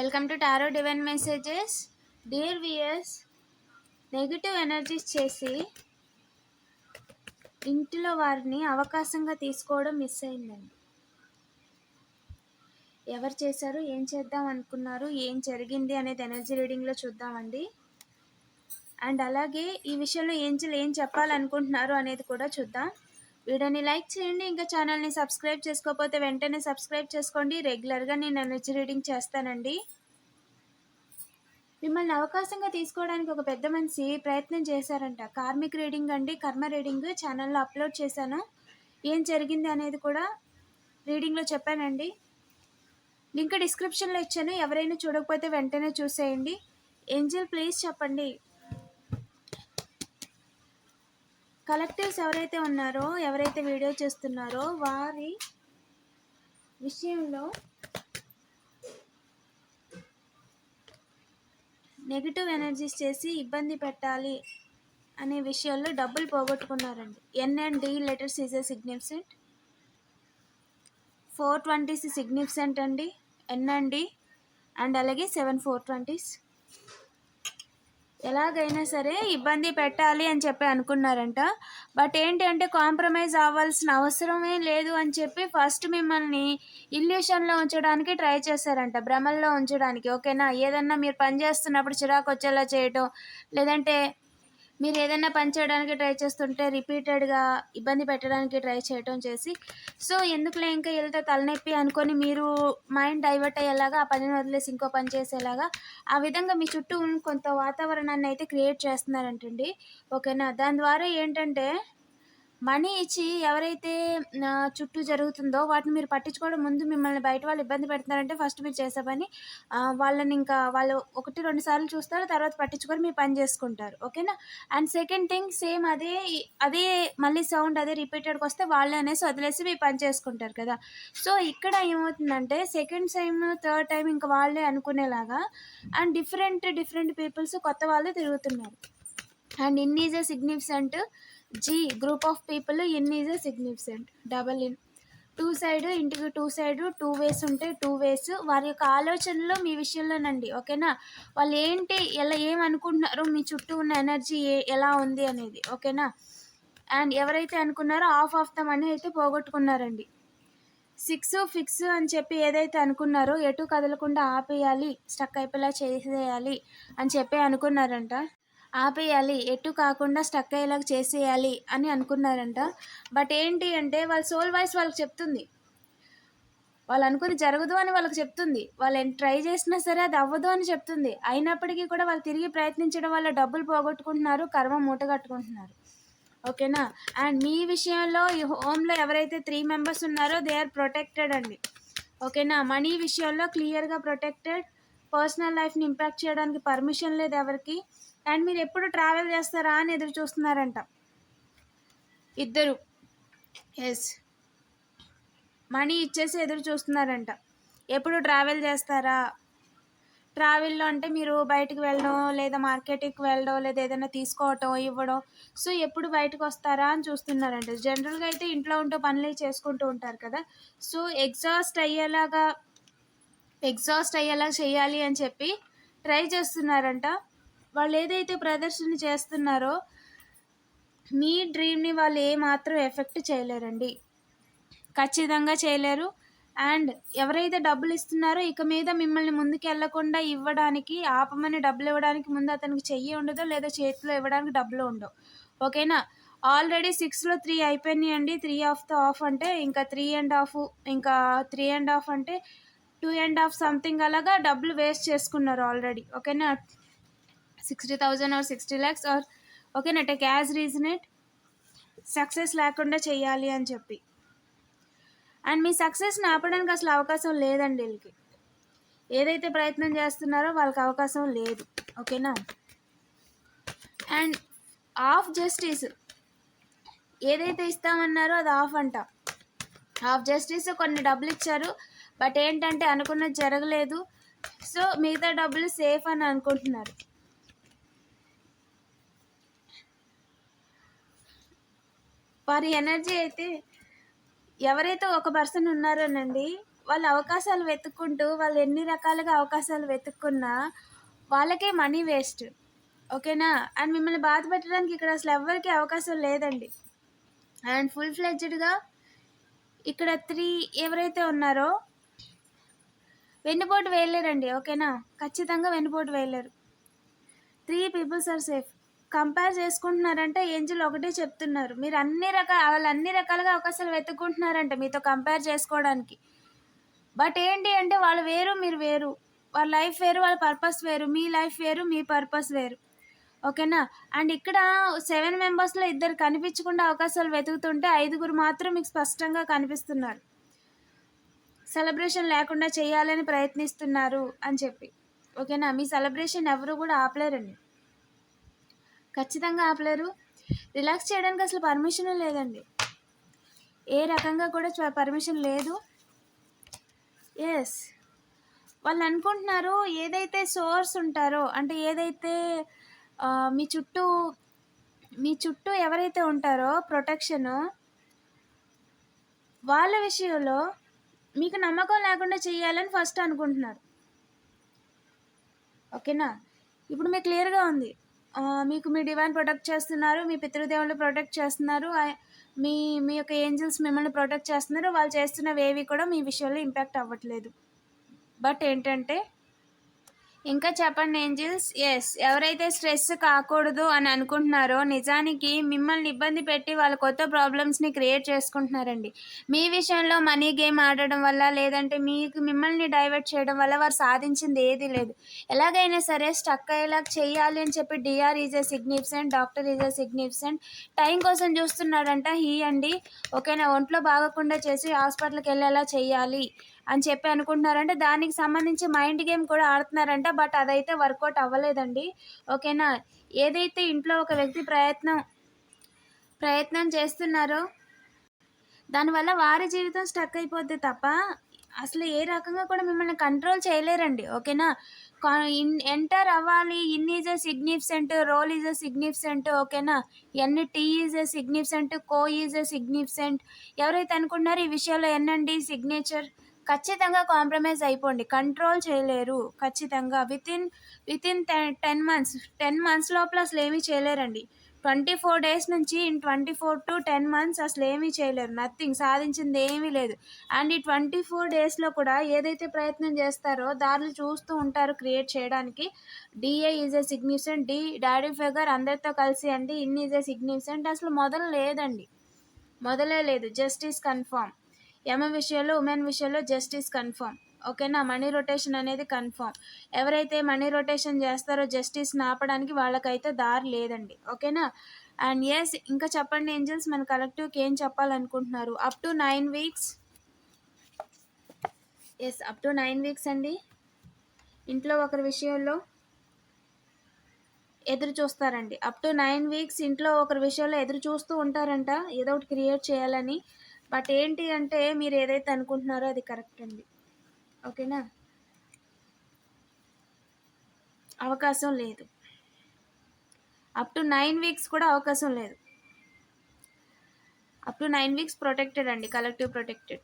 Welcome to tarot divine messages dear viewers negative energies చేసి ఇంటిలో వారిని అవకాశంగా తీసుకోవడం మిస్ అయిందండి. ఎవరు చేశారు? ఏం చేద్దాం అనుకున్నారు? ఏం జరిగింది అనేది ఎనర్జీ రీడింగ్లో చూద్దామండి. అండ్ అలాగే ఈ విషయంలో ఏంజల్ ఏం చెప్పాలనుకుంటున్నారు అనేది కూడా చూద్దాం. వీడియోని లైక్ చేయండి ఇంకా ఛానల్ని సబ్స్క్రైబ్ చేసుకోకపోతే వెంటనే సబ్స్క్రైబ్ చేసుకోండి. రెగ్యులర్గా నేను ఎనర్జీ రీడింగ్ చేస్తానండి. మిమ్మల్ని అవకాశంగా తీసుకోవడానికి ఒక పెద్ద మనిషి ప్రయత్నం చేశారంట. కార్మిక్ రీడింగ్ అండి కర్మ రీడింగ్ ఛానల్లో అప్లోడ్ చేశాను. ఏం జరిగింది అనేది కూడా రీడింగ్లో చెప్పానండి. లింక్ డిస్క్రిప్షన్లో ఇచ్చాను. ఎవరైనా చూడకపోతే వెంటనే చూసేయండి. ఏంజల్ ప్లీజ్ చెప్పండి. కలెక్టివ్స్ ఎవరైతే ఉన్నారో ఎవరైతే వీడియో చేస్తున్నారో వారి విషయంలో నెగిటివ్ ఎనర్జీస్ చేసి ఇబ్బంది పెట్టాలి అనే విషయంలో డబ్బులు పోగొట్టుకున్నారండి. N and D letters is a significant four twenties significant అండి. ఎన్ అండ్ డి అండ్ అలాగే సెవెన్ ఫోర్ ట్వంటీస్. ఎలాగైనా సరే ఇబ్బంది పెట్టాలి అని చెప్పి అనుకున్నారంట. బట్ ఏంటి అంటే కాంప్రమైజ్ అవ్వాల్సిన అవసరమే లేదు అని చెప్పి ఫస్ట్ మిమ్మల్ని ఇల్యూషన్లో ఉంచడానికి ట్రై చేశారంట భ్రమల్లో ఉంచడానికి. ఓకేనా? ఏదన్నా మీరు పని చేస్తున్నప్పుడు చిరాకు వచ్చేలా చేయటం లేదంటే మీరు ఏదైనా పని చేయడానికి ట్రై చేస్తుంటే రిపీటెడ్గా ఇబ్బంది పెట్టడానికి ట్రై చేయటం చేసి సో ఎందుకులే ఇంకా వెళ్తే తలనొప్పి అనుకొని మీరు మైండ్ డైవర్ట్ అయ్యేలాగా ఆ పనిని వదిలేసి ఇంకో పని చేసేలాగా ఆ విధంగా మీ చుట్టూ కొంత వాతావరణాన్ని అయితే క్రియేట్ చేస్తున్నారంటండి. ఓకేనా? దాని ద్వారా ఏంటంటే మనీ ఇచ్చి ఎవరైతే చుట్టూ జరుగుతుందో వాటిని మీరు పట్టించుకోవడం ముందు మిమ్మల్ని బయట వాళ్ళు ఇబ్బంది పెడుతున్నారంటే ఫస్ట్ మీరు చేసే పని వాళ్ళని ఇంకా వాళ్ళు ఒకటి రెండు సార్లు చూస్తారు తర్వాత పట్టించుకొని మీ పని చేసుకుంటారు. ఓకేనా? అండ్ సెకండ్ థింగ్ సేమ్ అదే అదే మళ్ళీ సౌండ్ అదే రిపీటెడ్కి వస్తే వాళ్ళే అనేసి వదిలేసి మీ పని చేసుకుంటారు కదా. సో ఇక్కడ ఏమవుతుందంటే సెకండ్ టైమ్ థర్డ్ టైం ఇంకా వాళ్ళే అనుకునేలాగా అండ్ డిఫరెంట్ డిఫరెంట్ పీపుల్స్ కొత్త వాళ్ళు తిరుగుతున్నారు. And in is a significant G group of people in is significant double in two side ఇంటికి టూ సైడ్ టూ వేస్ ఉంటే టూ వేస్ వారి యొక్క ఆలోచనలు మీ విషయంలోనండి ఓకేనా? వాళ్ళు ఏంటి ఎలా ఏమనుకుంటున్నారో మీ చుట్టూ ఉన్న ఎనర్జీ ఏ ఎలా ఉంది అనేది ఓకేనా? అండ్ ఎవరైతే అనుకున్నారో ఆఫ్ ఆఫ్ ద మనీ అయితే పోగొట్టుకున్నారండి. సిక్స్ ఫిక్స్ అని చెప్పి ఏదైతే అనుకున్నారో ఎటు కదలకుండా ఆపేయాలి స్టక్ అయిపోయేలా చేసేయాలి అని చెప్పి అనుకున్నారంట. ఆపేయాలి ఎటు కాకుండా స్టక్ అయ్యేలాగా చేసేయాలి అని అనుకున్నారంట. బట్ ఏంటి అంటే వాళ్ళ సోల్ వాయిస్ వాళ్ళకి చెప్తుంది. వాళ్ళు అనుకుని జరగదు అని వాళ్ళకి చెప్తుంది. వాళ్ళు ట్రై చేసినా సరే అది అవ్వదు అని చెప్తుంది. అయినప్పటికీ కూడా వాళ్ళు తిరిగి ప్రయత్నించడం వల్ల డబ్బులు పోగొట్టుకుంటున్నారు కర్మ మూట కట్టుకుంటున్నారు. ఓకేనా? అండ్ మీ విషయంలో ఈ హోమ్లో ఎవరైతే త్రీ మెంబర్స్ ఉన్నారో దే ఆర్ ప్రొటెక్టెడ్ అండి. ఓకేనా? మనీ విషయంలో క్లియర్గా ప్రొటెక్టెడ్ పర్సనల్ లైఫ్ని ఇంపాక్ట్ చేయడానికి పర్మిషన్ లేదు ఎవరికి. అండ్ మీరు ఎప్పుడు ట్రావెల్ చేస్తారా అని ఎదురు చూస్తున్నారంట. ఇద్దరు. ఎస్. మనీ ఇచ్చేసి ఎదురు చూస్తున్నారంట. ఎప్పుడు ట్రావెల్ చేస్తారా? ట్రావెల్లో అంటే మీరు బయటకు వెళ్ళడం లేదా మార్కెట్కి వెళ్ళడం లేదా ఏదైనా తీసుకోవటం ఇవ్వడం. సో ఎప్పుడు బయటకు వస్తారా అని చూస్తున్నారంట. జనరల్గా అయితే ఇంట్లో ఉంటూ పనులు చేసుకుంటూ ఉంటారు కదా. సో ఎగ్జాస్ట్ అయ్యేలాగా ఎగ్జాస్ట్ అయ్యేలా చేయాలి అని చెప్పి ట్రై చేస్తున్నారంట. వాళ్ళు ఏదైతే ప్రదర్శన చేస్తున్నారో మీ డ్రీమ్ని వాళ్ళు ఏమాత్రం ఎఫెక్ట్ చేయలేరండి. ఖచ్చితంగా చేయలేరు. అండ్ ఎవరైతే డబ్బులు ఇస్తున్నారో ఇక మీద మిమ్మల్ని ముందుకు వెళ్ళకుండా ఇవ్వడానికి ఆపమని డబ్బులు ఇవ్వడానికి ముందు అతనికి చెయ్యి ఉండదు లేదా చేతిలో ఇవ్వడానికి డబ్బులు ఉండవు. ఓకేనా? ఆల్రెడీ సిక్స్లో త్రీ అయిపోయినాయి అండి త్రీ ఆఫ్ ద ఆఫ్ అంటే ఇంకా త్రీ అండ్ హాఫ్ ఇంకా త్రీ అండ్ హాఫ్ అంటే టూ అండ్ హాఫ్ సంథింగ్ అలాగా డబ్బులు వేస్ట్ చేసుకున్నారు ఆల్రెడీ. ఓకేనా? Sixty thousand or sixty lakhs or ఓకేనా? Take as reason it success లేకుండా చేయాలి అని చెప్పి. అండ్ మీ సక్సెస్ని ఆపడానికి అసలు అవకాశం లేదండి వీళ్ళకి. ఏదైతే ప్రయత్నం చేస్తున్నారో వాళ్ళకి అవకాశం లేదు. ఓకేనా? And of justice. ఏదైతే ఇస్తామన్నారో అది ఆఫ్ అంట. ఆఫ్ జస్టిస్ కొన్ని డబ్బులు ఇచ్చారు. బట్ ఏంటంటే అనుకున్నది జరగలేదు. సో మిగతా డబ్బులు సేఫ్ అని అనుకుంటున్నారు. వారి ఎనర్జీ అయితే ఎవరైతే ఒక పర్సన్ ఉన్నారోనండి వాళ్ళు అవకాశాలు వెతుక్కుంటూ వాళ్ళు ఎన్ని రకాలుగా అవకాశాలు వెతుక్కున్నా వాళ్ళకే మనీ వేస్ట్. ఓకేనా? అండ్ మిమ్మల్ని బాధ పెట్టడానికి ఇక్కడ అసలు ఎవరికి అవకాశం లేదండి. అండ్ ఫుల్ ఫ్లెడ్జ్డ్గా ఇక్కడ త్రీ ఎవరైతే ఉన్నారో వెన్నుపోటు వేయలేరండి ఓకేనా? ఖచ్చితంగా వెన్నుపోటు వేయలేరు. Three peoples are safe compare చేసుకుంటున్నారంటే angel ఒకటే చెప్తున్నారు. మీరు అన్ని రకాల వాళ్ళు అన్ని రకాలుగా అవకాశాలు వెతుక్కుంటున్నారంట మీతో కంపేర్ చేసుకోవడానికి. బట్ ఏంటి అంటే వాళ్ళు వేరు మీరు వేరు. వాళ్ళ లైఫ్ వేరు వాళ్ళ పర్పస్ వేరు. మీ లైఫ్ వేరు మీ పర్పస్ వేరు. ఓకేనా? అండ్ ఇక్కడ సెవెన్ మెంబర్స్లో ఇద్దరు కనిపించకుండా అవకాశాలు వెతుకుతుంటే ఐదుగురు మాత్రం మీకు స్పష్టంగా కనిపిస్తున్నారు. సెలబ్రేషన్ లేకుండా చేయాలని ప్రయత్నిస్తున్నారు అని చెప్పి. ఓకేనా? మీ సెలబ్రేషన్ ఎవరు కూడా ఆపలేరండి. ఖచ్చితంగా ఆపలేరు. రిలాక్స్ చేయడానికి అసలు పర్మిషన్ లేదండి. ఏ రకంగా కూడా పర్మిషన్ లేదు. ఎస్ వాళ్ళు అనుకుంటున్నారు ఏదైతే సోర్స్ ఉంటారో అంటే ఏదైతే మీ చుట్టూ మీ చుట్టూ ఎవరైతే ఉంటారో ప్రొటెక్షను వాళ్ళ విషయంలో మీకు నమ్మకం లేకుండా చేయాలని ఫస్ట్ అనుకుంటున్నారు. ఓకేనా? ఇప్పుడు మీకు క్లియర్గా ఉంది. మీకు మీ డివైన్ ప్రొటెక్ట్ చేస్తున్నారు మీ పితృదేవులు ప్రొటెక్ట్ చేస్తున్నారు మీ మీ యొక్క ఏంజల్స్ మిమ్మల్ని ప్రొటెక్ట్ చేస్తున్నారు వాళ్ళు చేస్తున్నవి ఏవి కూడా మీ విషయంలో ఇంపాక్ట్ అవ్వట్లేదు. బట్ ఏంటంటే ఇంకా చెప్పండి ఏంజిల్స్? ఎస్ ఎవరైతే స్ట్రెస్ కాకూడదు అని అనుకుంటున్నారో నిజానికి మిమ్మల్ని ఇబ్బంది పెట్టి వాళ్ళ కొత్త ప్రాబ్లమ్స్ని క్రియేట్ చేసుకుంటున్నారండి. మీ విషయంలో మనీ గేమ్ ఆడడం వల్ల లేదంటే మీకు మిమ్మల్ని డైవర్ట్ చేయడం వల్ల వారు సాధించింది ఏది లేదు. ఎలాగైనా సరే స్టక్ అయ్యేలా చేయాలి అని చెప్పి DR is a significant doctor is a significant time కోసం చూస్తున్నాడంట హీ అండి. ఓకేనా? ఒంట్లో బాగకుండా చేసి హాస్పిటల్కి వెళ్ళేలా చేయాలి. అని చెప్పి అనుకుంటున్నారంటే దానికి సంబంధించి మైండ్ గేమ్ కూడా ఆడుతున్నారంట బట్ అదైతే వర్కౌట్ అవ్వలేదండి. ఓకేనా? ఏదైతే ఇంట్లో ఒక వ్యక్తి ప్రయత్నం ప్రయత్నం చేస్తున్నారో దానివల్ల వారి జీవితం స్టక్ అయిపోద్ది తప్ప అసలు ఏ రకంగా కూడా మిమ్మల్ని కంట్రోల్ చేయలేరండి. ఓకేనా? ఎంటర్ అవ్వాలి. In is a significant role is a significant ఓకేనా? N T is a significant co is a significant ఎవరైతే అనుకున్నారో ఈ విషయంలో ఎన్నండి సిగ్నేచర్ ఖచ్చితంగా కాంప్రమైజ్ అయిపోండి. కంట్రోల్ చేయలేరు. ఖచ్చితంగా with in with in ten ten months ten months లోపల అసలు ఏమీ చేయలేరండి. ట్వంటీ ఫోర్ డేస్ నుంచి in twenty four to ten months అసలు ఏమీ చేయలేరు. నథింగ్ సాధించింది ఏమీ లేదు. అండ్ ఈ ట్వంటీ ఫోర్ డేస్లో కూడా ఏదైతే ప్రయత్నం చేస్తారో దారులు చూస్తూ ఉంటారు క్రియేట్ చేయడానికి. DA is a significant. D daddy figure అందరితో కలిసి అండి. In is a significant. అసలు మొదలు లేదండి. మొదలే లేదు. Justice confirm. యమ విషయంలో ఉమెన్ విషయంలో జస్టిస్ కన్ఫర్మ్ ఓకేనా మనీ రొటేషన్ అనేది కన్ఫర్మ్ ఎవరైతే మనీ రొటేషన్ చేస్తారో జస్టిస్ ఆపడానికి వాళ్ళకైతే దారి లేదండి. ఓకేనా అండ్ ఎస్ ఇంకా చెప్పండి ఏంజల్స్ మన కలెక్టివ్కి ఏం చెప్పాలనుకుంటున్నారు? Up to nine weeks as up to nine weeks అండి. ఇంట్లో ఒకరి విషయంలో ఎదురు చూస్తారండి. అప్ టు నైన్ వీక్స్ ఇంట్లో ఒకరి విషయంలో ఎదురు చూస్తూ ఉంటారంట. ఏదో ఒకటి క్రియేట్ చేయాలని. బట్ ఏంటి అంటే మీరు ఏదైతే అనుకుంటున్నారో అది కరెక్ట్ అండి. ఓకేనా? అవకాశం లేదు. అప్ టు నైన్ వీక్స్ కూడా అవకాశం లేదు. Up to nine weeks protected అండి కలెక్టివ్ ప్రొటెక్టెడ్.